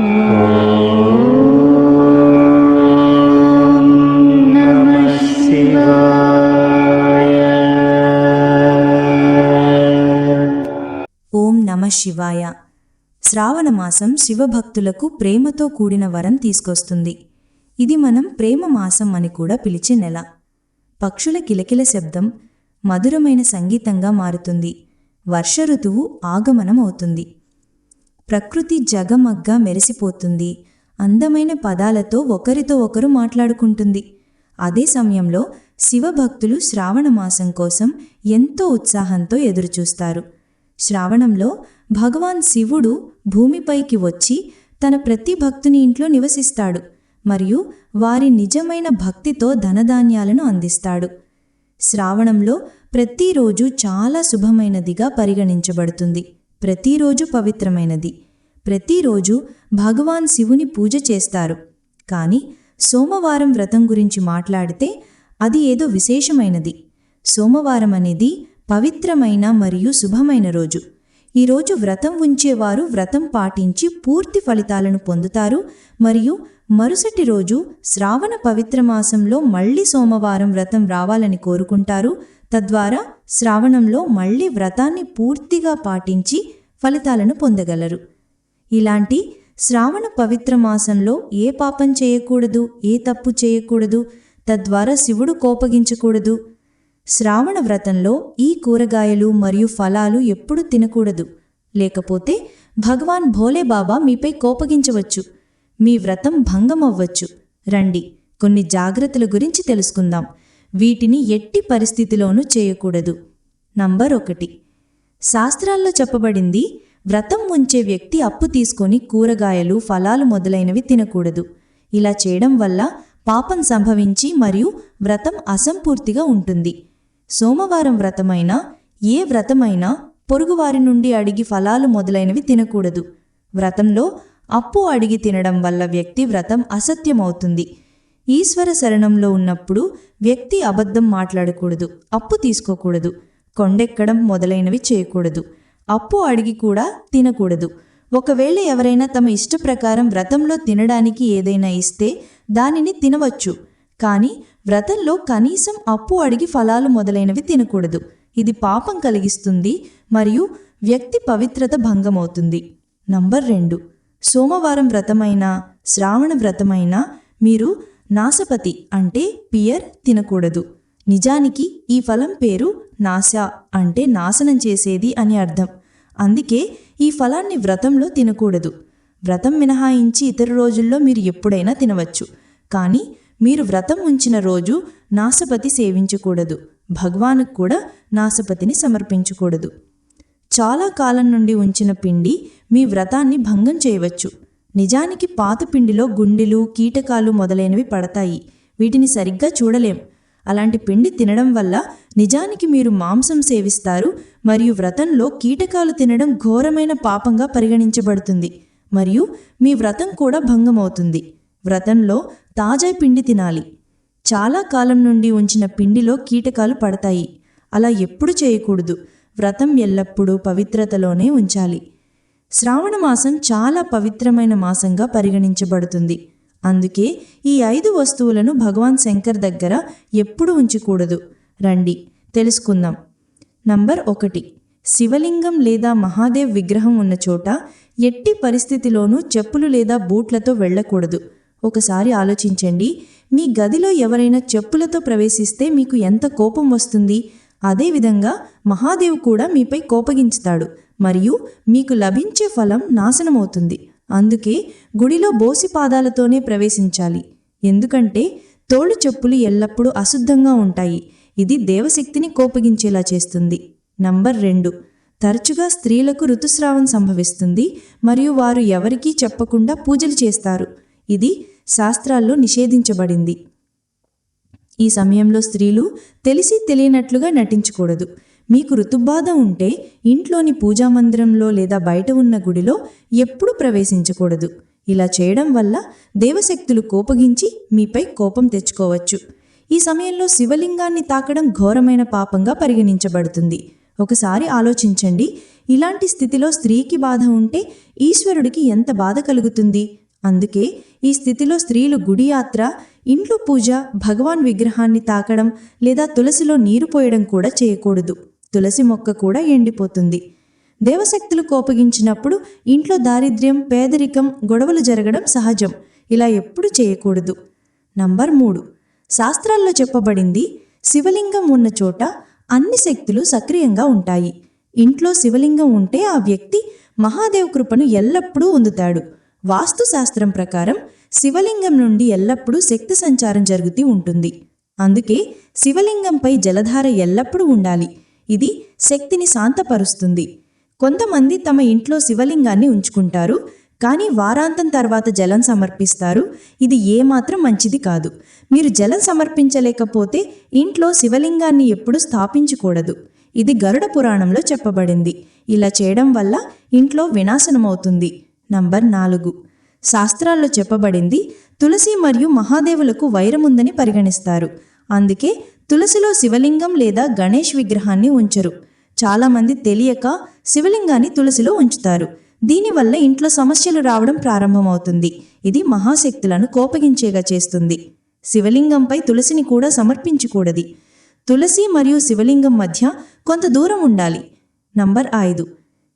ఓం నమ శివాయ. శ్రావణమాసం శివభక్తులకు ప్రేమతో కూడిన వరం తీసుకొస్తుంది. ఇది మనం ప్రేమ మాసం అని కూడా పిలిచే నెల. పక్షుల కిలకిల శబ్దం మధురమైన సంగీతంగా మారుతుంది. వర్ష ఋతువు ఆగమనం అవుతుంది ప్రకృతి జగమగ్గా మెరిసిపోతుంది. అందమైన పదాలతో ఒకరితో ఒకరు మాట్లాడుకుంటుంది. అదే సమయంలో శివభక్తులు శ్రావణమాసం కోసం ఎంతో ఉత్సాహంతో ఎదురుచూస్తారు. శ్రావణంలో భగవాన్ శివుడు భూమిపైకి వచ్చి తన ప్రతి భక్తుని ఇంట్లో నివసిస్తాడు మరియు వారి నిజమైన భక్తితో ధనధాన్యాలను అందిస్తాడు. శ్రావణంలో ప్రతిరోజు చాలా శుభమైనదిగా పరిగణించబడుతుంది. ప్రతిరోజు పవిత్రమైనది. ప్రతిరోజు భగవాన్ శివుని పూజ చేస్తారు. కానీ సోమవారం వ్రతం గురించి మాట్లాడితే అది ఏదో విశేషమైనది. సోమవారం అనేది పవిత్రమైన మరియు శుభమైన రోజు. ఈరోజు వ్రతం ఉంచేవారు వ్రతం పాటించి పూర్తి ఫలితాలను పొందుతారు మరియు మరుసటి రోజు శ్రావణ పవిత్ర మాసంలో మళ్ళీ సోమవారం వ్రతం రావాలని కోరుకుంటారు తద్వారా శ్రావణంలో మళ్ళీ వ్రతాన్ని పూర్తిగా పాటించి ఫలితాలను పొందగలరు. ఇలాంటి శ్రావణ పవిత్ర మాసంలో ఏ పాపం చేయకూడదు ఏ తప్పు చేయకూడదు తద్వారా శివుడు కోపగించకూడదు. శ్రావణ వ్రతంలో ఈ కూరగాయలు మరియు ఫలాలు ఎప్పుడు తినకూడదు. లేకపోతే భగవాన్ భోలే బాబా మీపై కోపగించవచ్చు. మీ వ్రతం భంగం అవ్వచ్చు రండి కొన్ని జాగ్రత్తల గురించి తెలుసుకుందాం. వీటిని ఎట్టి పరిస్థితిలోనూ చేయకూడదు. నంబర్ ఒకటి. శాస్త్రాల్లో చెప్పబడింది వ్రతం ఉంచే వ్యక్తి అప్పు తీసుకొని కూరగాయలు ఫలాలు మొదలైనవి తినకూడదు. ఇలా చేయడం వల్ల పాపం సంభవించి మరియు వ్రతం అసంపూర్తిగా ఉంటుంది. సోమవారం వ్రతమైనా ఏ వ్రతమైనా పొరుగువారి నుండి అడిగి ఫలాలు మొదలైనవి తినకూడదు. వ్రతంలో అప్పు అడిగి తినడం వల్ల వ్యక్తి వ్రతం అసత్యమవుతుంది. ఈశ్వర శరణంలో ఉన్నప్పుడు వ్యక్తి అబద్ధం మాట్లాడకూడదు అప్పు తీసుకోకూడదు కొండెక్కడం మొదలైనవి చేయకూడదు అప్పు అడిగి కూడా తినకూడదు. ఒకవేళ ఎవరైనా తమ ఇష్ట ప్రకారం వ్రతంలో తినడానికి ఏదైనా ఇస్తే దానిని తినవచ్చు కానీ వ్రతంలో కనీసం అప్పు అడిగి ఫలాలు మొదలైనవి తినకూడదు. ఇది పాపం కలిగిస్తుంది మరియు వ్యక్తి పవిత్రత భంగమవుతుంది. నంబర్ రెండు. సోమవారం వ్రతమైనా శ్రావణ వ్రతమైనా మీరు నాసపతి అంటే పియర్ తినకూడదు. నిజానికి ఈ ఫలం పేరు నాశ అంటే నాశనం చేసేది అని అర్థం. అందుకే ఈ ఫలాన్ని వ్రతంలో తినకూడదు. వ్రతం మినహాయించి ఇతర రోజుల్లో మీరు ఎప్పుడైనా తినవచ్చు. కానీ మీరు వ్రతం ఉంచిన రోజు నాసపతి సేవించకూడదు. భగవానుకు కూడా నాసపతిని సమర్పించకూడదు. చాలా కాలం నుండి ఉంచిన పిండి మీ వ్రతాన్ని భంగం చేయవచ్చు. నిజానికి పాత పిండిలో గుండెలు కీటకాలు మొదలైనవి పడతాయి. వీటిని సరిగ్గా చూడలేం. అలాంటి పిండి తినడం వల్ల నిజానికి మీరు మాంసం సేవిస్తారు మరియు వ్రతంలో కీటకాలు తినడం ఘోరమైన పాపంగా పరిగణించబడుతుంది మరియు మీ వ్రతం కూడా భంగమవుతుంది. వ్రతంలో తాజా పిండి తినాలి. చాలా కాలం నుండి ఉంచిన పిండిలో కీటకాలు పడతాయి. అలా ఎప్పుడు చేయకూడదు. వ్రతం ఎల్లప్పుడూ పవిత్రతలోనే ఉంచాలి. శ్రావణ మాసం చాలా పవిత్రమైన మాసంగా పరిగణించబడుతుంది. అందుకే ఈ ఐదు వస్తువులను భగవాన్ శంకర్ దగ్గర ఎప్పుడు ఉంచకూడదు. రండి తెలుసుకుందాం. నంబర్ ఒకటి. శివలింగం లేదా మహాదేవ్ విగ్రహం ఉన్న చోట ఎట్టి పరిస్థితిలోనూ చెప్పులు లేదా బూట్లతో వెళ్ళకూడదు. ఒకసారి ఆలోచించండి మీ గదిలో ఎవరైనా చెప్పులతో ప్రవేశిస్తే మీకు ఎంత కోపం వస్తుంది? అదేవిధంగా మహాదేవ్ కూడా మీపై కోపగించుతాడు మరియు మీకు లభించే ఫలం నాశనమవుతుంది. అందుకే గుడిలో బోసి పాదాలతోనే ప్రవేశించాలి. ఎందుకంటే తోలు చెప్పులు ఎల్లప్పుడూ అశుద్ధంగా ఉంటాయి. ఇది దేవశక్తిని కోపగించేలా చేస్తుంది. నంబర్ రెండు. తరచుగా స్త్రీలకు ఋతుస్రావం సంభవిస్తుంది మరియు వారు ఎవరికీ చెప్పకుండా పూజలు చేస్తారు. ఇది శాస్త్రాల్లో నిషేధించబడింది. ఈ సమయంలో స్త్రీలు తెలిసి తెలియనట్లుగా నటించకూడదు. మీకు ఋతుబాధ ఉంటే ఇంట్లోని పూజా మందిరంలో లేదా బయట ఉన్న గుడిలో ఎప్పుడూ ప్రవేశించకూడదు. ఇలా చేయడం వల్ల దేవశక్తులు కోపగించి మీపై కోపం తెచ్చుకోవచ్చు. ఈ సమయంలో శివలింగాన్ని తాకడం ఘోరమైన పాపంగా పరిగణించబడుతుంది. ఒకసారి ఆలోచించండి ఇలాంటి స్థితిలో స్త్రీకి బాధ ఉంటే ఈశ్వరుడికి ఎంత బాధ కలుగుతుంది? అందుకే ఈ స్థితిలో స్త్రీలు గుడి యాత్ర ఇంట్లో పూజ భగవాన్ విగ్రహాన్ని తాకడం లేదా తులసిలో నీరు పోయడం కూడా చేయకూడదు. తులసి మొక్క కూడా ఎండిపోతుంది. దేవశక్తులు కోపగించినప్పుడు ఇంట్లో దారిద్ర్యం పేదరికం గొడవలు జరగడం సహజం. ఇలా ఎప్పుడు చేయకూడదు. నంబర్ మూడు. శాస్త్రాల్లో చెప్పబడింది శివలింగం ఉన్న చోట అన్ని శక్తులు సక్రియంగా ఉంటాయి. ఇంట్లో శివలింగం ఉంటే ఆ వ్యక్తి మహాదేవ్ కృపను ఎల్లప్పుడూ పొందుతాడు వాస్తు శాస్త్రం ప్రకారం శివలింగం నుండి ఎల్లప్పుడూ శక్తి సంచారం జరుగుతూ ఉంటుంది. అందుకే శివలింగంపై జలధార ఎల్లప్పుడూ ఉండాలి. ఇది శక్తిని శాంతపరుస్తుంది. కొంతమంది తమ ఇంట్లో శివలింగాన్ని ఉంచుకుంటారు కానీ వారాంతం తర్వాత జలం సమర్పిస్తారు. ఇది ఏమాత్రం మంచిది కాదు. మీరు జలం సమర్పించలేకపోతే ఇంట్లో శివలింగాన్ని ఎప్పుడు స్థాపించకూడదు. ఇది గరుడ పురాణంలో చెప్పబడింది. ఇలా చేయడం వల్ల ఇంట్లో వినాశనమవుతుంది. నంబర్ నాలుగు. శాస్త్రాల్లో చెప్పబడింది తులసి మరియు మహాదేవులకు వైరముందని పరిగణిస్తారు. అందుకే తులసిలో శివలింగం లేదా గణేష్ విగ్రహాన్ని ఉంచరు. చాలామంది తెలియక శివలింగాన్ని తులసిలో ఉంచుతారు. దీనివల్ల ఇంట్లో సమస్యలు రావడం ప్రారంభమవుతుంది. ఇది మహాశక్తులను కోపగించేగా చేస్తుంది. శివలింగంపై తులసిని కూడా సమర్పించకూడది. తులసి మరియు శివలింగం మధ్య కొంత దూరం ఉండాలి. నంబర్ ఐదు.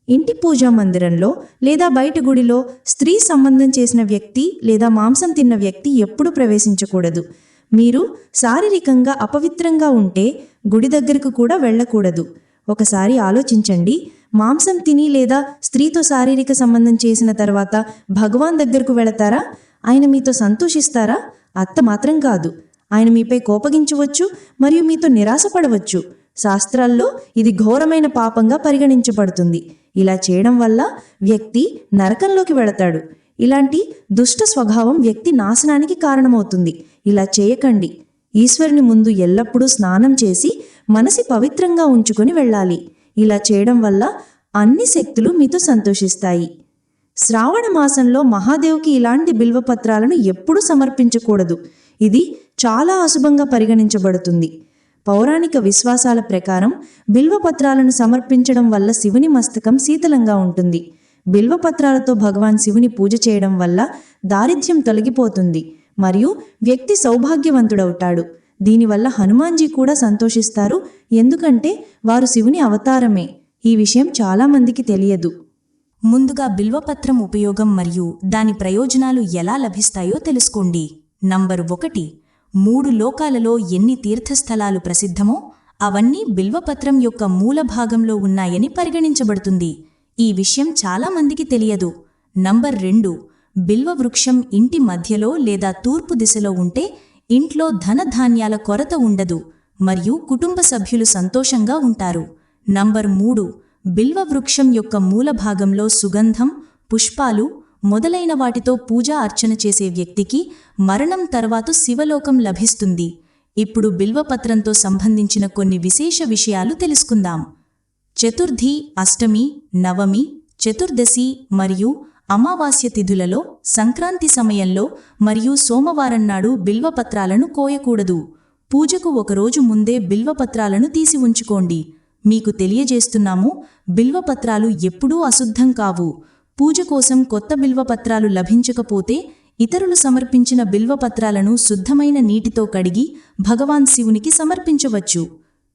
ఇంటి పూజా మందిరంలో లేదా బయట గుడిలో స్త్రీ సంబంధం చేసిన వ్యక్తి లేదా మాంసం తిన్న వ్యక్తి ఎప్పుడు ప్రవేశించకూడదు. మీరు శారీరకంగా అపవిత్రంగా ఉంటే గుడి దగ్గరకు కూడా వెళ్ళకూడదు. ఒకసారి ఆలోచించండి. మాంసం తిని లేదా స్త్రీతో శారీరక సంబంధం చేసిన తర్వాత భగవాన్ దగ్గరకు వెళతారా? ఆయన మీతో సంతోషిస్తారా? అత్త మాత్రం కాదు. ఆయన మీపై కోపగించవచ్చు మరియు మీతో నిరాశపడవచ్చు. శాస్త్రాల్లో ఇది ఘోరమైన పాపంగా పరిగణించబడుతుంది. ఇలా చేయడం వల్ల వ్యక్తి నరకంలోకి వెళతాడు. ఇలాంటి దుష్ట స్వభావం వ్యక్తి నాశనానికి కారణమవుతుంది. ఇలా చేయకండి. ఈశ్వరుని ముందు ఎల్లప్పుడూ స్నానం చేసి మనసి పవిత్రంగా ఉంచుకొని వెళ్ళాలి. ఇలా చేయడం వల్ల అన్ని శక్తులు మీతో సంతోషిస్తాయి. శ్రావణ మాసంలో మహాదేవ్కి ఇలాంటి బిల్వపత్రాలను ఎప్పుడూ సమర్పించకూడదు. ఇది చాలా అశుభంగా పరిగణించబడుతుంది. పౌరాణిక విశ్వాసాల ప్రకారం బిల్వపత్రాలను సమర్పించడం వల్ల శివుని మస్తకం శీతలంగా ఉంటుంది. బిల్వపత్రాలతో భగవాన్ శివుని పూజ చేయడం వల్ల దారిద్ర్యం తొలగిపోతుంది మరియు వ్యక్తి సౌభాగ్యవంతుడవుతాడు. దీనివల్ల హనుమాన్జీ కూడా సంతోషిస్తారు. ఎందుకంటే వారు శివుని అవతారమే. ఈ విషయం చాలామందికి తెలియదు. ముందుగా బిల్వపత్రం ఉపయోగం మరియు దాని ప్రయోజనాలు ఎలా లభిస్తాయో తెలుసుకోండి. నంబర్ ఒకటి మూడు లోకాలలో ఎన్ని తీర్థస్థలాలు ప్రసిద్ధమో అవన్నీ బిల్వపత్రం యొక్క మూల భాగంలో ఉన్నాయని పరిగణించబడుతుంది. ఈ విషయం చాలామందికి తెలియదు. నంబర్ రెండు బిల్వ వృక్షం ఇంటి మధ్యలో లేదా తూర్పు దిశలో ఉంటే ఇంట్లో ధనధాన్యాల కొరత ఉండదు మరియు కుటుంబ సభ్యులు సంతోషంగా ఉంటారు. నంబర్ మూడు బిల్వ వృక్షం యొక్క మూల భాగంలో సుగంధం పుష్పాలు మొదలైన వాటితో పూజా అర్చన చేసే వ్యక్తికి మరణం తర్వాత శివలోకం లభిస్తుంది. ఇప్పుడు బిల్వపత్రంతో సంబంధించిన కొన్ని విశేష విషయాలు తెలుసుకుందాం. చతుర్థి అష్టమి నవమి చతుర్దశి మరియు అమావాస్య తిథులలో సంక్రాంతి సమయంలో మరియు సోమవారం నాడు బిల్వపత్రాలను కోయకూడదు. పూజకు ఒకరోజు ముందే బిల్వపత్రాలను తీసి ఉంచుకోండి. మీకు తెలియజేస్తున్నాము బిల్వపత్రాలు ఎప్పుడూ అశుద్ధం కావు. పూజ కోసం కొత్త బిల్వపత్రాలు లభించకపోతే ఇతరులు సమర్పించిన బిల్వపత్రాలను శుద్ధమైన నీటితో కడిగి భగవాన్ శివునికి సమర్పించవచ్చు.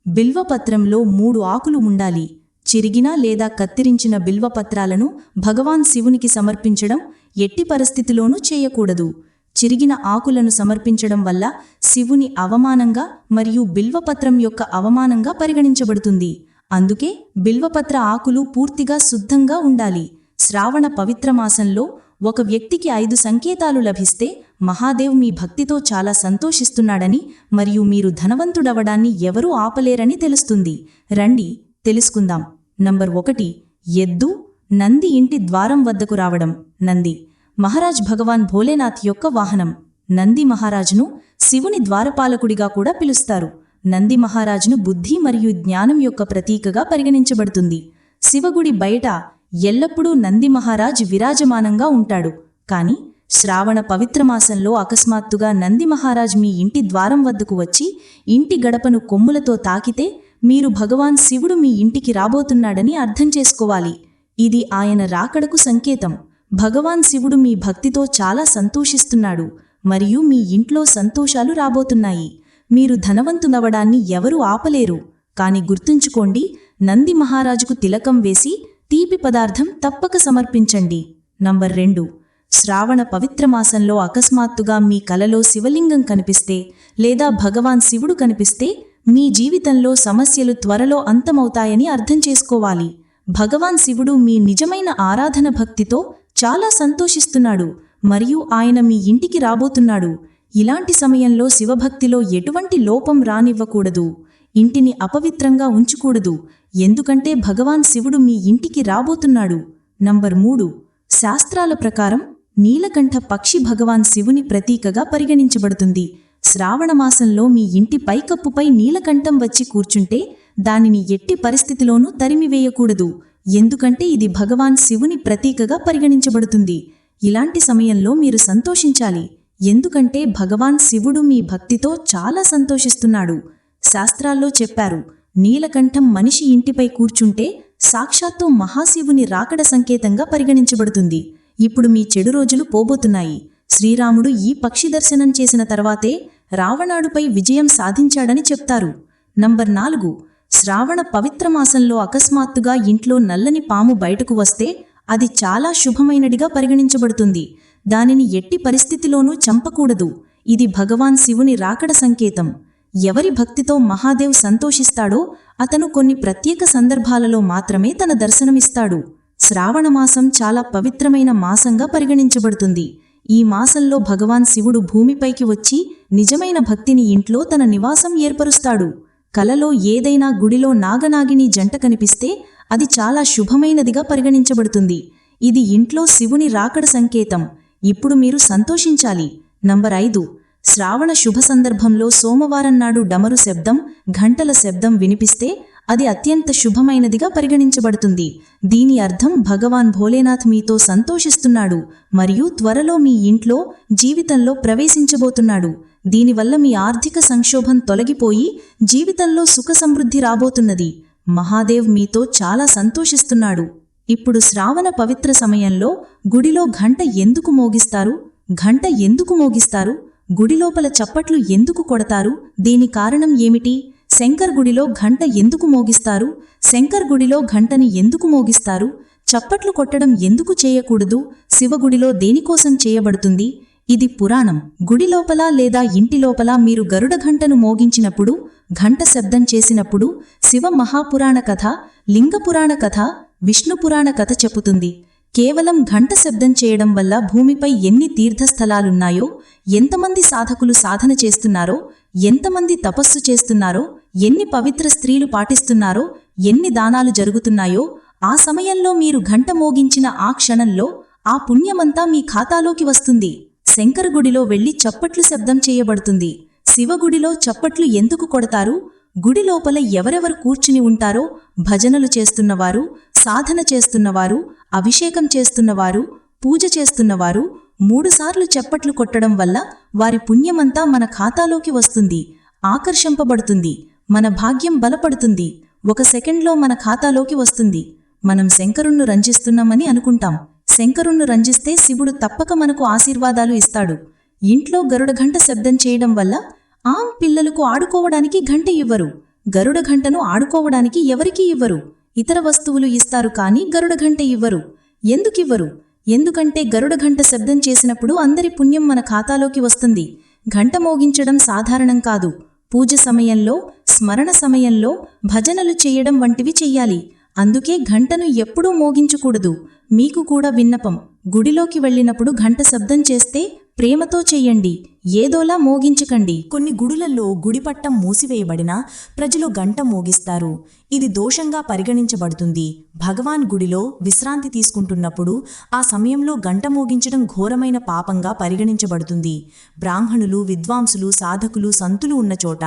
బిల్వపత్రంలో మూడు ఆకులు ఉండాలి. చిరిగిన లేదా కత్తిరించిన బిల్వపత్రాలను భగవాన్ శివునికి సమర్పించడం ఎట్టి పరిస్థితిలోనూ చేయకూడదు. చిరిగిన ఆకులను సమర్పించడం వల్ల శివుని అవమానంగా మరియు బిల్వపత్రం యొక్క అవమానంగా పరిగణించబడుతుంది. అందుకే బిల్వపత్ర ఆకులు పూర్తిగా శుద్ధంగా ఉండాలి. శ్రావణ పవిత్ర మాసంలో ఒక వ్యక్తికి ఐదు సంకేతాలు లభిస్తే మహాదేవ్ మీ భక్తితో చాలా సంతోషిస్తున్నాడని మరియు మీరు ధనవంతుడవడాన్ని ఎవరూ ఆపలేరని తెలుస్తుంది. రండి తెలుసుకుందాం. నంబర్ ఒకటి ఎద్దు నంది ఇంటి ద్వారం వద్దకు రావడం. నంది మహారాజ్ భగవాన్ భోలేనాథ్ యొక్క వాహనం. నంది మహారాజును శివుని ద్వారపాలకుడిగా కూడా పిలుస్తారు. నంది మహారాజును బుద్ధి మరియు జ్ఞానం యొక్క ప్రతీకగా పరిగణించబడుతుంది. శివగుడి బయట ఎల్లప్పుడూ నంది మహారాజ్ విరాజమానంగా ఉంటాడు. కాని శ్రావణ పవిత్ర మాసంలో అకస్మాత్తుగా నంది మహారాజ్ మీ ఇంటి ద్వారం వద్దకు వచ్చి ఇంటి గడపను కొమ్ములతో తాకితే మీరు భగవాన్ శివుడు మీ ఇంటికి రాబోతున్నాడని అర్థం చేసుకోవాలి. ఇది ఆయన రాకడకు సంకేతం. భగవాన్ శివుడు మీ భక్తితో చాలా సంతోషిస్తున్నాడు. మరియు మీ ఇంట్లో సంతోషాలు రాబోతున్నాయి. మీరు ధనవంతునవడాన్ని ఎవరూ ఆపలేరు. కాని గుర్తుంచుకోండి నంది మహారాజుకు తిలకం వేసి తీపి పదార్థం తప్పక సమర్పించండి. నంబర్ రెండు. శ్రావణ పవిత్ర మాసంలో అకస్మాత్తుగా మీ కలలో శివలింగం కనిపిస్తే లేదా భగవాన్ శివుడు కనిపిస్తే మీ జీవితంలో సమస్యలు త్వరలో అంతమవుతాయని అర్థం చేసుకోవాలి. భగవాన్ శివుడు మీ నిజమైన ఆరాధన భక్తితో చాలా సంతోషిస్తున్నాడు మరియు ఆయన మీ ఇంటికి రాబోతున్నాడు. ఇలాంటి సమయంలో శివభక్తిలో ఎటువంటి లోపం రానివ్వకూడదు. ఇంటిని అపవిత్రంగా ఉంచకూడదు. ఎందుకంటే భగవాన్ శివుడు మీ ఇంటికి రాబోతున్నాడు. నంబర్ మూడు. శాస్త్రాల ప్రకారం నీలకంఠ పక్షి భగవాన్ శివుని ప్రతీకగా పరిగణించబడుతుంది. శ్రావణమాసంలో మీ ఇంటి పైకప్పుపై నీలకంఠం వచ్చి కూర్చుంటే దానిని ఎట్టి పరిస్థితిలోనూ తరిమివేయకూడదు. ఎందుకంటే ఇది భగవాన్ శివుని ప్రతీకగా పరిగణించబడుతుంది. ఇలాంటి సమయంలో మీరు సంతోషించాలి. ఎందుకంటే భగవాన్ శివుడు మీ భక్తితో చాలా సంతోషిస్తున్నాడు. శాస్త్రాల్లో చెప్పారు నీలకంఠం మనిషి ఇంటిపై కూర్చుంటే సాక్షాత్తు మహాశివుని రాకడ సంకేతంగా పరిగణించబడుతుంది. ఇప్పుడు మీ చెడు రోజులు పోబోతున్నాయి. శ్రీరాముడు ఈ పక్షి దర్శనం చేసిన తర్వాతే రావణాడుపై విజయం సాధించాడని చెప్తారు. నంబర్ నాలుగు. శ్రావణ పవిత్ర మాసంలో అకస్మాత్తుగా ఇంట్లో నల్లని పాము బయటకు వస్తే అది చాలా శుభమైనడిగా పరిగణించబడుతుంది. దానిని ఎట్టి పరిస్థితిలోనూ చంపకూడదు. ఇది భగవాన్ శివుని రాకడ సంకేతం. ఎవరి భక్తితో మహాదేవ్ సంతోషిస్తాడో అతను కొన్ని ప్రత్యేక సందర్భాలలో మాత్రమే తన దర్శనమిస్తాడు. శ్రావణమాసం చాలా పవిత్రమైన మాసంగా పరిగణించబడుతుంది. ఈ మాసంలో భగవాన్ శివుడు భూమిపైకి వచ్చి నిజమైన భక్తిని ఇంట్లో తన నివాసం ఏర్పరుస్తాడు. కలలో ఏదైనా గుడిలో నాగనాగిని జంట కనిపిస్తే అది చాలా శుభమైనదిగా పరిగణించబడుతుంది. ఇది ఇంట్లో శివుని రాకడ సంకేతం. ఇప్పుడు మీరు సంతోషించాలి. నంబర్ ఐదు. శ్రావణ శుభ సందర్భంలో సోమవారం నాడు డమరు శబ్దం ఘంటల శబ్దం వినిపిస్తే అది అత్యంత శుభమైనదిగా పరిగణించబడుతుంది. దీని అర్థం భగవాన్ భోలేనాథ్ మీతో సంతోషిస్తున్నాడు మరియు త్వరలో మీ ఇంట్లో జీవితంలో ప్రవేశించబోతున్నాడు. దీనివల్ల మీ ఆర్థిక సంక్షోభం తొలగిపోయి జీవితంలో సుఖ సమృద్ధి రాబోతున్నది. మహాదేవ్ మీతో చాలా సంతోషిస్తున్నాడు. ఇప్పుడు శ్రావణ పవిత్ర సమయంలో గుడిలో ఘంట ఎందుకు మోగిస్తారు? ఘంట ఎందుకు మోగిస్తారు? గుడి లోపల చప్పట్లు ఎందుకు కొడతారు? దీని కారణం ఏమిటి? శంకర్ గుడిలో ఘంట ఎందుకు మోగిస్తారు? శంకర్ గుడిలో ఘంటని ఎందుకు మోగిస్తారు? చప్పట్లు కొట్టడం ఎందుకు చేయకూడదు? శివగుడిలో దేనికోసం చేయబడుతుంది? ఇది పురాణం. గుడి లోపల లేదా ఇంటి లోపల మీరు గరుడ ఘంటను మోగించినప్పుడు ఘంట శబ్దం చేసినప్పుడు శివ మహాపురాణ కథ లింగపురాణ కథ విష్ణుపురాణ కథ చెప్పుతుంది కేవలం ఘంట శబ్దం చేయడం వల్ల భూమిపై ఎన్ని తీర్థస్థలాలున్నాయో ఎంతమంది సాధకులు సాధన చేస్తున్నారో ఎంతమంది తపస్సు చేస్తున్నారో ఎన్ని పవిత్ర స్త్రీలు పాటిస్తున్నారో ఎన్ని దానాలు జరుగుతున్నాయో ఆ సమయంలో మీరు ఘంట మోగించిన ఆ క్షణంలో ఆ పుణ్యమంతా మీ ఖాతాలోకి వస్తుంది. శంకరగుడిలో వెళ్ళి చప్పట్లు శబ్దం చేయబడుతుంది. శివగుడిలో చప్పట్లు ఎందుకు కొడతారు? గుడి లోపల ఎవరెవరు కూర్చుని ఉంటారో భజనలు చేస్తున్నవారు సాధన చేస్తున్నవారు అభిషేకం చేస్తున్నవారు పూజ చేస్తున్నవారు మూడుసార్లు చెప్పట్లు కొట్టడం వల్ల వారి పుణ్యమంతా మన ఖాతాలోకి వస్తుంది ఆకర్షింపబడుతుంది మన భాగ్యం బలపడుతుంది ఒక సెకండ్లో మన ఖాతాలోకి వస్తుంది. మనం శంకరుణ్ణు రంజిస్తున్నామని అనుకుంటాం. శంకరుణ్ణు రంజిస్తే శివుడు తప్పక మనకు ఆశీర్వాదాలు ఇస్తాడు. ఇంట్లో గరుడ ఘంట శబ్దం చేయడం వల్ల ఆం పిల్లలకు ఆడుకోవడానికి ఘంట ఇవ్వరు. గరుడ ఘంటను ఆడుకోవడానికి ఎవరికీ ఇవ్వరు. ఇతర వస్తువులు ఇస్తారు కానీ గరుడఘంట ఇవ్వరు. ఎందుకివ్వరు? ఎందుకంటే గరుడఘంట శబ్దం చేసినప్పుడు అందరి పుణ్యం మన ఖాతాలోకి వస్తుంది. ఘంట మోగించడం సాధారణం కాదు. పూజ సమయంలో స్మరణ సమయంలో భజనలు చేయడం వంటివి చెయ్యాలి. అందుకే ఘంటను ఎప్పుడూ మోగించకూడదు. మీకు కూడా విన్నపం. గుడిలోకి వెళ్ళినప్పుడు ఘంట శబ్దం చేస్తే ప్రేమతో చెయ్యండి ఏదోలా మోగించకండి. కొన్ని గుడులలో గుడిపట్టం మూసివేయబడినా ప్రజలు గంట మోగిస్తారు. ఇది దోషంగా పరిగణించబడుతుంది. భగవాన్ గుడిలో విశ్రాంతి తీసుకుంటున్నప్పుడు ఆ సమయంలో గంట మోగించడం ఘోరమైన పాపంగా పరిగణించబడుతుంది. బ్రాహ్మణులు విద్వాంసులు సాధకులు సంతులు ఉన్న చోట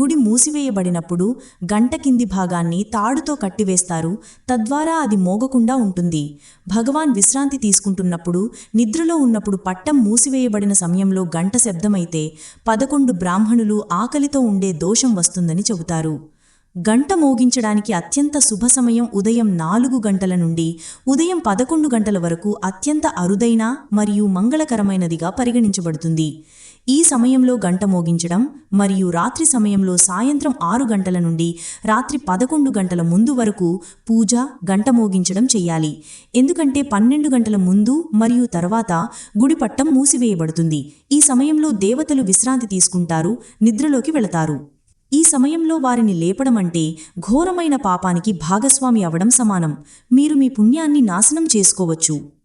గుడి మూసివేయబడినప్పుడు గంట కింది భాగాన్ని తాడుతో కట్టివేస్తారు. తద్వారా అది మోగకుండా ఉంటుంది. భగవాన్ విశ్రాంతి తీసుకుంటున్నప్పుడు నిద్రలో ఉన్నప్పుడు పట్టం మూసివేయబడిన సమయంలో గంట శబ్దమైతే పదకొండు బ్రాహ్మణులు ఆకలితో ఉండే దోషం వస్తుందని చెబుతారు. గంట మోగించడానికి అత్యంత శుభ సమయం ఉదయం నాలుగు గంటల నుండి ఉదయం పదకొండు గంటల వరకు అత్యంత అరుదైన మరియు మంగళకరమైనదిగా పరిగణించబడుతుంది. ఈ సమయంలో గంట మోగించడం మరియు రాత్రి సమయంలో సాయంత్రం ఆరు గంటల నుండి రాత్రి పదకొండు గంటల ముందు వరకు పూజ గంట మోగించడం చేయాలి. ఎందుకంటే పన్నెండు గంటల ముందు మరియు తర్వాత గుడిపట్టం మూసివేయబడుతుంది. ఈ సమయంలో దేవతలు విశ్రాంతి తీసుకుంటారు నిద్రలోకి వెళతారు. ఈ సమయంలో వారిని లేపడం అంటే ఘోరమైన పాపానికి భాగస్వామి అవడం సమానం. మీరు మీ పుణ్యాన్ని నాశనం చేసుకోవచ్చు.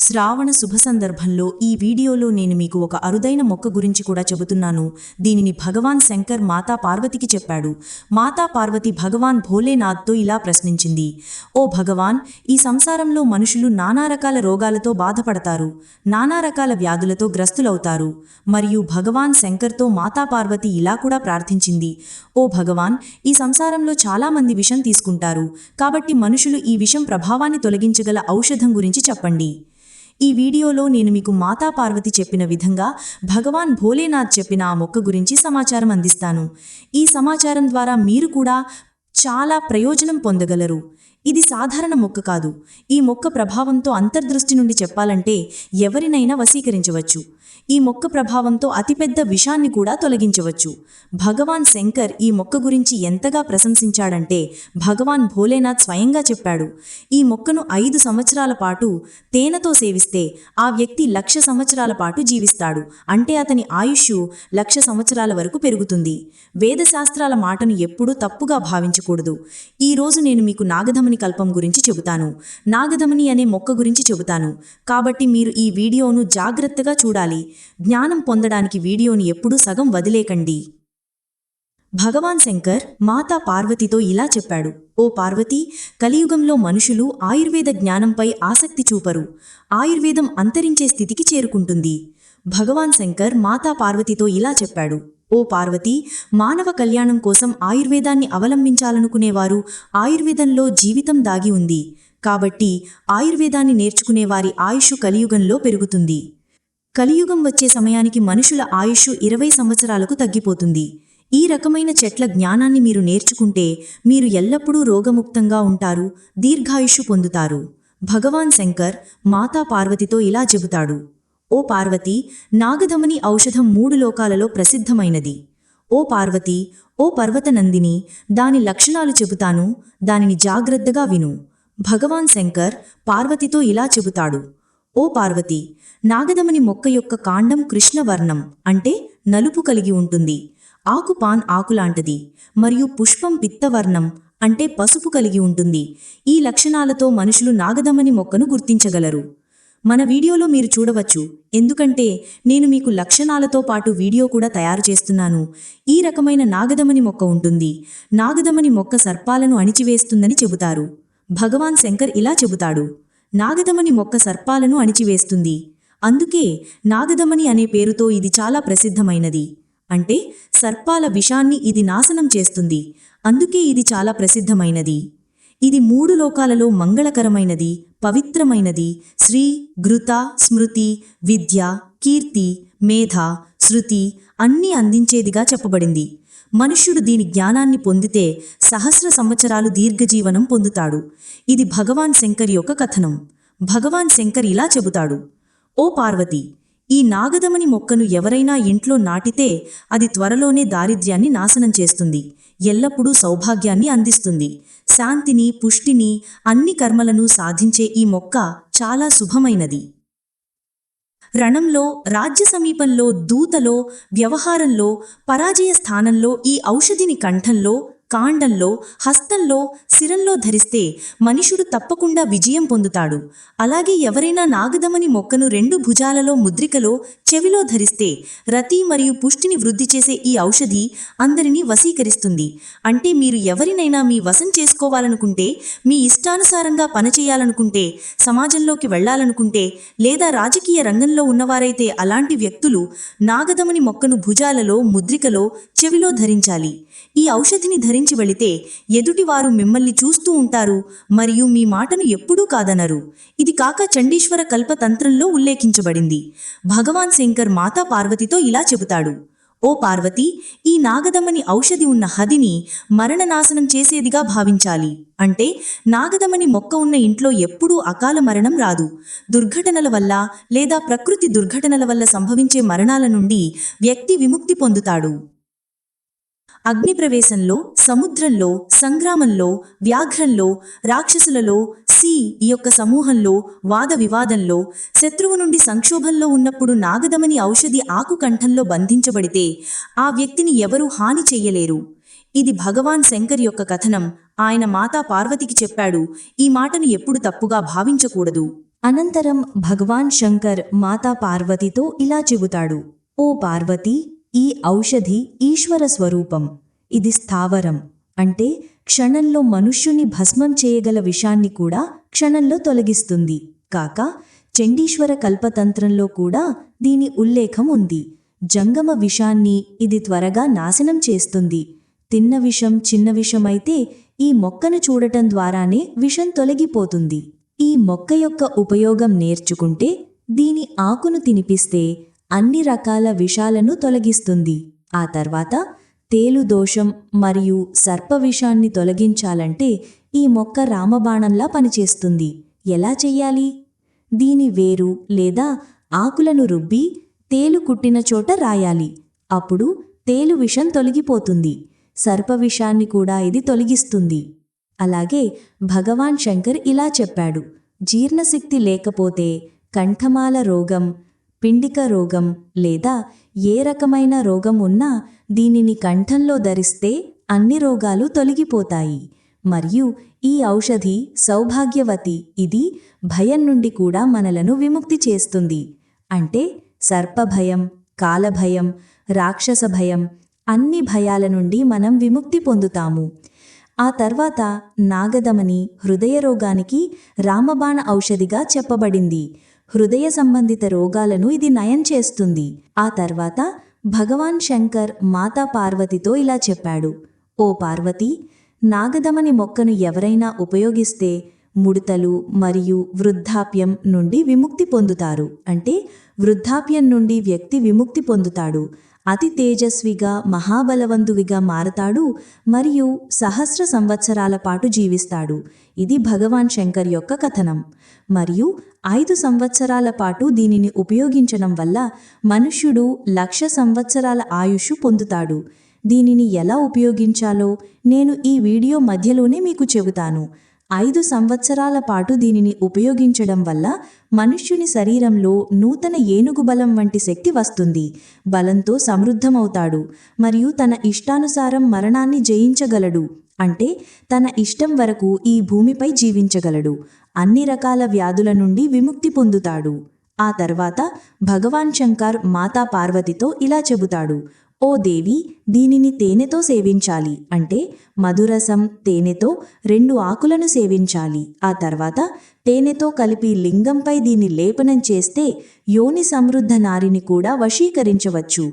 శ్రావణ శుభ సందర్భంలో ఈ వీడియోలో నేను మీకు ఒక అరుదైన మొక్క గురించి కూడా చెబుతున్నాను. దీనిని భగవాన్ శంకర్ మాతా పార్వతికి చెప్పాడు. మాతా పార్వతి భగవాన్ భోలేనాథ్తో ఇలా ప్రశ్నించింది. ఓ భగవాన్ ఈ సంసారంలో మనుషులు నానా రకాల రోగాలతో బాధపడతారు. నానా రకాల వ్యాధులతో గ్రస్తులవుతారు. మరియు భగవాన్ శంకర్తో మాతా పార్వతి ఇలా కూడా ప్రార్థించింది. ఓ భగవాన్ ఈ సంసారంలో చాలామంది విషం తీసుకుంటారు. కాబట్టి మనుషులు ఈ విషం ప్రభావాన్ని తొలగించగల ఔషధం గురించి చెప్పండి. ఈ వీడియోలో నేను మీకు మాతా పార్వతి చెప్పిన విధంగా భగవాన్ భోలేనాథ్ చెప్పిన ఆ మొక్క గురించి సమాచారం అందిస్తాను. ఈ సమాచారం ద్వారా మీరు కూడా చాలా ప్రయోజనం పొందగలరు. ఇది సాధారణ మొక్క కాదు. ఈ మొక్క ప్రభావంతో అంతర్దృష్టి నుండి చెప్పాలంటే ఎవరినైనా వశీకరించవచ్చు. ఈ మొక్క ప్రభావంతో అతిపెద్ద విషాన్ని కూడా తొలగించవచ్చు. భగవాన్ శంకర్ ఈ మొక్క గురించి ఎంతగా ప్రశంసించాడంటే భగవాన్ భోలేనాథ్ స్వయంగా చెప్పాడు. ఈ మొక్కను ఐదు సంవత్సరాల పాటు తేనెతో సేవిస్తే ఆ వ్యక్తి లక్ష సంవత్సరాల పాటు జీవిస్తాడు. అంటే అతని ఆయుష్ లక్ష సంవత్సరాల వరకు పెరుగుతుంది. వేదశాస్త్రాల మాటను ఎప్పుడూ తప్పుగా భావించకూడదు. ఈ రోజు నేను మీకు నాగధమని కల్పం గురించి చెబుతాను. నాగధమని అనే మొక్క గురించి చెబుతాను. కాబట్టి మీరు ఈ వీడియోను జాగ్రత్తగా చూడాలి. జ్ఞానం పొందడానికి వీడియోని ఎప్పుడూ సగం వదిలేకండి. భగవాన్ శంకర్ మాతా పార్వతితో ఇలా చెప్పాడు. ఓ పార్వతి కలియుగంలో మనుషులు ఆయుర్వేద జ్ఞానంపై ఆసక్తి చూపరు. ఆయుర్వేదం అంతరించే స్థితికి చేరుకుంటుంది భగవాన్ శంకర్ మాతా పార్వతితో ఇలా చెప్పాడు. ఓ పార్వతి మానవ కళ్యాణం కోసం ఆయుర్వేదాన్ని అవలంబించాలనుకునేవారు ఆయుర్వేదంలో జీవితం దాగి ఉంది. కాబట్టి ఆయుర్వేదాన్ని నేర్చుకునేవారి ఆయుషు కలియుగంలో పెరుగుతుంది. కలియుగం వచ్చే సమయానికి మనుషుల ఆయుష్ ఇరవై సంవత్సరాలకు తగ్గిపోతుంది. ఈ రకమైన చెట్ల జ్ఞానాన్ని మీరు నేర్చుకుంటే మీరు ఎల్లప్పుడూ రోగముక్తంగా ఉంటారు దీర్ఘాయుషు పొందుతారు. భగవాన్ శంకర్ మాతా పార్వతితో ఇలా చెబుతాడు. ఓ పార్వతి నాగధమని ఔషధం మూడు లోకాలలో ప్రసిద్ధమైనది. ఓ పార్వతి ఓ పర్వతనందిని దాని లక్షణాలు చెబుతాను దానిని జాగ్రత్తగా విను భగవాన్ శంకర్ పార్వతితో ఇలా చెబుతాడు. ఓ పార్వతి నాగదమని మొక్క యొక్క కాండం కృష్ణవర్ణం అంటే నలుపు కలిగి ఉంటుంది. ఆకు పాన్ ఆకులాంటిది. మరియు పుష్పం పిత్తవర్ణం అంటే పసుపు కలిగి ఉంటుంది. ఈ లక్షణాలతో మనుషులు నాగదమని మొక్కను గుర్తించగలరు. మన వీడియోలో మీరు చూడవచ్చు. ఎందుకంటే నేను మీకు లక్షణాలతో పాటు వీడియో కూడా తయారు చేస్తున్నాను. ఈ రకమైన నాగదమని మొక్క ఉంటుంది. నాగదమని మొక్క సర్పాలను అణిచివేస్తుందని చెబుతారు. భగవాన్ శంకర్ ఇలా చెబుతాడు. నాగదమని మొక్క సర్పాలను అణిచివేస్తుంది. అందుకే నాగదమని అనే పేరుతో ఇది చాలా ప్రసిద్ధమైనది. అంటే సర్పాల విషాన్ని ఇది నాశనం చేస్తుంది. అందుకే ఇది చాలా ప్రసిద్ధమైనది. ఇది మూడు లోకాలలో మంగళకరమైనది పవిత్రమైనది. శ్రీ ఘృత స్మృతి విద్య కీర్తి మేధ శృతి అన్నీ అందించేదిగా చెప్పబడింది. మనుష్యుడు దీని జ్ఞానాన్ని పొందితే సహస్ర సంవత్సరాలు దీర్ఘజీవనం పొందుతాడు. ఇది భగవాన్ శంకర్ యొక్క కథనం. భగవాన్ శంకర్ ఇలా చెబుతాడు. ఓ పార్వతి ఈ నాగదమని మొక్కను ఎవరైనా ఇంట్లో నాటితే అది త్వరలోనే దారిద్ర్యాన్ని నాశనం చేస్తుంది. ఎల్లప్పుడూ సౌభాగ్యాన్ని అందిస్తుంది. శాంతిని పుష్టిని అన్ని కర్మలను సాధించే ఈ మొక్క చాలా శుభమైనది. రణంలో రాజ్య సమీపంలో దూతలో వ్యవహారంలో పరాజయ స్థానంలో ఈ ఔషధిని కంఠంలో కాండంలో హస్తంలో శిరంలో ధరిస్తే మనుషుడు తప్పకుండా విజయం పొందుతాడు. అలాగే ఎవరైనా నాగదమని మొక్కను రెండు భుజాలలో ముద్రికలో చెవిలో ధరిస్తే రతి మరియు పుష్టిని వృద్ధి చేసే ఈ ఔషధి అందరినీ వశీకరిస్తుంది. అంటే మీరు ఎవరినైనా మీ వశం చేసుకోవాలనుకుంటే మీ ఇష్టానుసారంగా పనిచేయాలనుకుంటే సమాజంలోకి వెళ్ళాలనుకుంటే లేదా రాజకీయ రంగంలో ఉన్నవారైతే అలాంటి వ్యక్తులు నాగదమని మొక్కను భుజాలలో ముద్రికలో చెవిలో ధరించాలి. ఈ ఔషధిని ధరించి వెళితే ఎదుటివారు మిమ్మల్ని చూస్తూ ఉంటారు మరియు మీ మాటను ఎప్పుడూ కాదనరు. ఇది కాక చండీశ్వర కల్పతంత్రంలో ఉల్లేఖించబడింది. భగవాన్ శంకర్ మాతా పార్వతితో ఇలా చెబుతాడు. ఓ పార్వతి ఈ నాగదమని ఔషధి ఉన్న హదిని మరణనాశనం చేసేదిగా భావించాలి. అంటే నాగదమని మొక్క ఉన్న ఇంట్లో ఎప్పుడూ అకాల మరణం రాదు. దుర్ఘటనల వల్ల లేదా ప్రకృతి దుర్ఘటనల వల్ల సంభవించే మరణాల నుండి వ్యక్తి విముక్తి పొందుతాడు. అగ్నిప్రవేశంలో సముద్రంలో సంగ్రామంలో వ్యాఘ్రంలో రాక్షసులలో సి ఈ యొక్క సమూహంలో వాద వివాదంలో శత్రువు నుండి సంక్షోభంలో ఉన్నప్పుడు నాగదమని ఔషధి ఆకు కంఠంలో బంధించబడితే ఆ వ్యక్తిని ఎవరూ హాని చెయ్యలేరు. ఇది భగవాన్ శంకర్ యొక్క కథనం. ఆయన మాతా పార్వతికి చెప్పాడు ఈ మాటను ఎప్పుడు తప్పుగా భావించకూడదు. అనంతరం భగవాన్ శంకర్ మాతా పార్వతితో ఇలా చెబుతాడు ఓ పార్వతి ఈ ఔషధి ఈశ్వర స్వరూపం. ఇది స్థావరం. అంటే క్షణంలో మనుష్యుని భస్మం చేయగల విషాన్ని కూడా క్షణంలో తొలగిస్తుంది. కాక చండీశ్వర కల్పతంత్రంలో కూడా దీని ఉల్లేఖం ఉంది. జంగమ విషాన్ని ఇది త్వరగా నాశనం చేస్తుంది. తిన్న విషం చిన్న విషమైతే ఈ మొక్కను చూడటం ద్వారానే విషం తొలగిపోతుంది. ఈ మొక్క యొక్క ఉపయోగం నేర్చుకుంటే దీని ఆకును తినిపిస్తే అన్ని రకాల విషాలను తొలగిస్తుంది. ఆ తర్వాత తేలు దోషం మరియు సర్ప విషాన్ని తొలగించాలంటే ఈ మొక్క రామబాణంలా పనిచేస్తుంది. ఎలా చెయ్యాలి? దీని వేరు లేదా ఆకులను రుబ్బి తేలు కుట్టిన చోట రాయాలి. అప్పుడు తేలు విషం తొలగిపోతుంది. సర్ప విషాన్ని కూడా ఇది తొలగిస్తుంది. అలాగే భగవాన్ శంకర్ ఇలా చెప్పాడు. జీర్ణశక్తి లేకపోతే కంఠమాల రోగం పిండిక రోగం లేదా ఏ రకమైన రోగం ఉన్నా దీనిని కంఠంలో ధరిస్తే అన్ని రోగాలు తొలగిపోతాయి. మరియు ఈ ఔషధి సౌభాగ్యవతి. ఇది భయం నుండి కూడా మనలను విముక్తి చేస్తుంది. అంటే సర్పభయం కాలభయం రాక్షస భయం అన్ని భయాల నుండి మనం విముక్తి పొందుతాము. ఆ తర్వాత నాగదమని హృదయ రోగానికి రామబాణ ఔషధిగా చెప్పబడింది. హృదయ సంబంధిత రోగాలను ఇది నయం చేస్తుంది. ఆ తర్వాత భగవాన్ శంకర్ మాతా పార్వతితో ఇలా చెప్పాడు. ఓ పార్వతి నాగదమని మొక్కను ఎవరైనా ఉపయోగిస్తే ముడతలు మరియు వృద్ధాప్యం నుండి విముక్తి పొందుతారు. అంటే వృద్ధాప్యం నుండి వ్యక్తి విముక్తి పొందుతాడు. అతి తేజస్విగా మహాబలవంతువిగా మారతాడు మరియు సహస్ర సంవత్సరాల పాటు జీవిస్తాడు. ఇది భగవాన్ శంకర్ యొక్క కథనం. మరియు ఐదు సంవత్సరాల పాటు దీనిని ఉపయోగించడం వల్ల మనుష్యుడు లక్ష సంవత్సరాల ఆయుష్ పొందుతాడు. దీనిని ఎలా ఉపయోగించాలో నేను ఈ వీడియో మధ్యలోనే మీకు చెబుతాను. ఐదు సంవత్సరాల పాటు దీనిని ఉపయోగించడం వల్ల మనుష్యుని శరీరంలో నూతన ఏనుగు బలం వంటి శక్తి వస్తుంది. బలంతో సమృద్ధమవుతాడు. మరియు తన ఇష్టానుసారం మరణాన్ని జయించగలడు. అంటే తన ఇష్టం వరకు ఈ భూమిపై జీవించగలడు. అన్ని రకాల వ్యాధుల నుండి విముక్తి పొందుతాడు. ఆ తర్వాత భగవాన్ శంకర్ మాతా పార్వతితో ఇలా చెబుతాడు. ఓ దేవి దీనిని తేనెతో సేవించాలి. అంటే మధురసం తేనెతో రెండు ఆకులను సేవించాలి. ఆ తర్వాత తేనెతో కలిపి లింగంపై దీన్ని లేపనం చేస్తే యోని సమృద్ధ నారిని కూడా వశీకరించవచ్చు.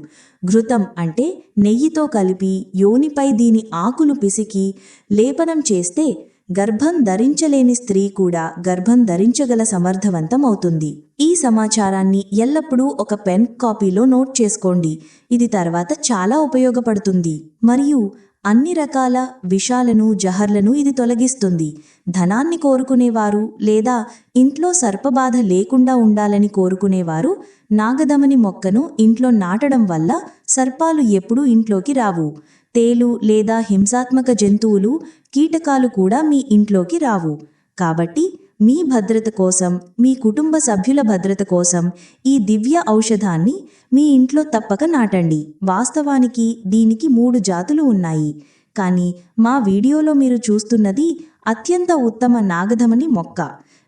ఘృతం అంటే నెయ్యితో కలిపి యోనిపై దీని ఆకులు పిసికి లేపనం చేస్తే గర్భం ధరించలేని స్త్రీ కూడా గర్భం ధరించగల సమర్థవంతం అవుతుంది ఈ సమాచారాన్ని ఎల్లప్పుడూ ఒక పెన్ కాపీలో నోట్ చేసుకోండి. ఇది తర్వాత చాలా ఉపయోగపడుతుంది. మరియు అన్ని రకాల విషాలను జహర్లను ఇది తొలగిస్తుంది. ధనాన్ని కోరుకునేవారు లేదా ఇంట్లో సర్పబాధ లేకుండా ఉండాలని కోరుకునేవారు నాగదమని మొక్కను ఇంట్లో నాటడం వల్ల సర్పాలు ఎప్పుడూ ఇంట్లోకి రావు. తేలు లేదా హింసాత్మక జంతువులు కీటకాలు కూడా మీ ఇంట్లోకి రావు. కాబట్టి మీ భద్రత కోసం మీ కుటుంబ సభ్యుల భద్రత కోసం ఈ దివ్య ఔషధాన్ని మీ ఇంట్లో తప్పక నాటండి. వాస్తవానికి దీనికి మూడు జాతులు ఉన్నాయి. కానీ మా వీడియోలో మీరు చూస్తున్నది అత్యంత ఉత్తమ నాగధమని మొక్క.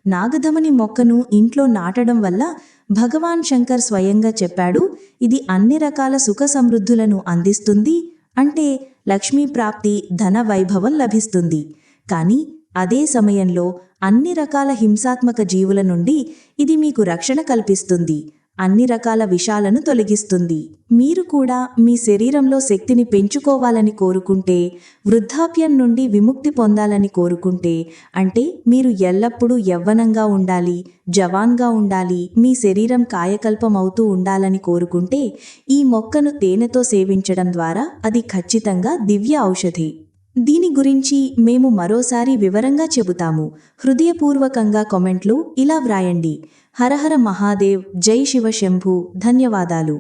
నాగధమని మొక్కను ఇంట్లో నాటడం వల్ల భగవాన్ శంకర్ స్వయంగా చెప్పాడు ఇది అన్ని రకాల సుఖ సమృద్ధులను అందిస్తుంది. అంటే లక్ష్మీ ప్రాప్తి ధన వైభవం లభిస్తుంది. కానీ అదే సమయంలో అన్ని రకాల హింసాత్మక జీవుల నుండి ఇది మీకు రక్షణ కల్పిస్తుంది. అన్ని రకాల విషాలను తొలగిస్తుంది. మీరు కూడా మీ శరీరంలో శక్తిని పెంచుకోవాలని కోరుకుంటే వృద్ధాప్యం నుండి విముక్తి పొందాలని కోరుకుంటే అంటే మీరు ఎల్లప్పుడూ యవ్వనంగా ఉండాలి జవాన్గా ఉండాలి మీ శరీరం కాయకల్పం అవుతూ ఉండాలని కోరుకుంటే ఈ మొక్కను తేనెతో సేవించడం ద్వారా అది ఖచ్చితంగా దివ్య ఔషధి. దీని గురించి మేము మరోసారి వివరంగా చెబుతాము. హృదయపూర్వకంగా కామెంట్లు ఇలా వ్రాయండి. హరహర మహాదేవ్ జై శివ శంభు ధన్యవాదాలు.